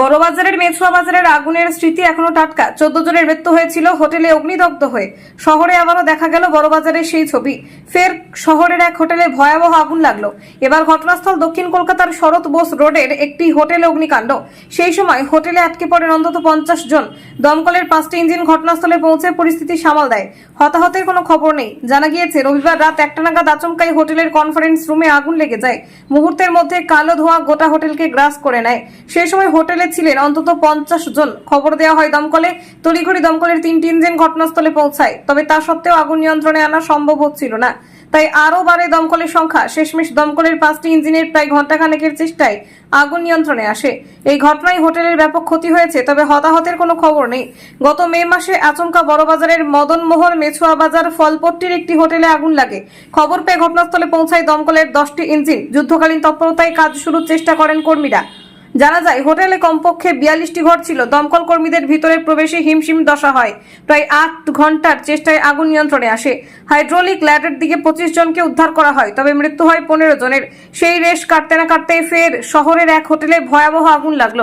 বড়বাজারের মেছুয়া বাজারের আগুনের স্মৃতি এখনও টাটকা। চোদ্দ জনের মৃত্যু হয়েছিল হোটেলে অগ্নিদগ্ধ হয়ে। শহরে আবারও দেখা গেল বড়বাজারের সেই ছবি। ফের শহরের এক হোটেলে ভয়াবহ আগুন লাগল। এবার ঘটনাস্থল দক্ষিণ কলকাতার শরৎ বোস রোডের একটি হোটেলে অগ্নিকাণ্ড। সেই সময় হোটেলে আটকে পড়েন অন্তত পঞ্চাশ জন। দমকলের পাঁচটি ইঞ্জিন ঘটনাস্থলে পৌঁছে পরিস্থিতি সামাল দেয়। হতাহতের কোনো খবর নেই। জানা গিয়েছে, রবিবার রাত একটা নাগাদ আচমকাই হোটেলের কনফারেন্স রুমে আগুন লেগে যায়। মুহূর্তের মধ্যে কালো ধোঁয়া গোটা হোটেলকে গ্রাস করে নেয়। সেই সময় হোটেলে ছিলেন। অন্তত পঞ্চাশ জন খবর দেওয়া হয় দমকলে। তড়িঘড়ি দমকলের তিনটি ইঞ্জিন ঘটনাস্থলে পৌঁছায়। তবে তা সত্ত্বেও আগুন নিয়ন্ত্রণে আনা সম্ভব হচ্ছিল না। তাই আরও বাড়ে দমকলের সংখ্যা। শেষমেশ দমকলের পাঁচটি ইঞ্জিনের প্রায় ঘণ্টাখানেকের চেষ্টায় আগুন নিয়ন্ত্রণে আসে। এই ঘটনায় হোটেলের ব্যাপক ক্ষতি হয়েছে, তবে হতাহতের কোনো খবর নেই। গত মে মাসে আচমকা বড়বাজারের মদনমোহন মেছুয়া বাজার ফলপট্টির একটি হোটেলে আগুন লাগে। খবর পেয়ে ঘটনাস্থলে পৌঁছায় দমকলের দশটি ইঞ্জিন। যুদ্ধকালীন তৎপরতায় কাজ শুরুর চেষ্টা করেন কর্মীরা। জানা যায়, হোটেলে কমপক্ষে বিয়াল্লিশটি ঘর ছিল। দমকল কর্মীদের ভিতরে প্রবেশে হিমশিম দশা হয়। প্রায় আট ঘণ্টার চেষ্টায় আগুন নিয়ন্ত্রণে আসে। হাইড্রোলিক ল্যাডের দিকে পঁচিশ জনকে উদ্ধার করা হয়, তবে মৃত্যু হয় পনেরো জনের। সেই রেশ কাটতে না কাটতে ফের শহরের এক হোটেলে ভয়াবহ আগুন লাগল।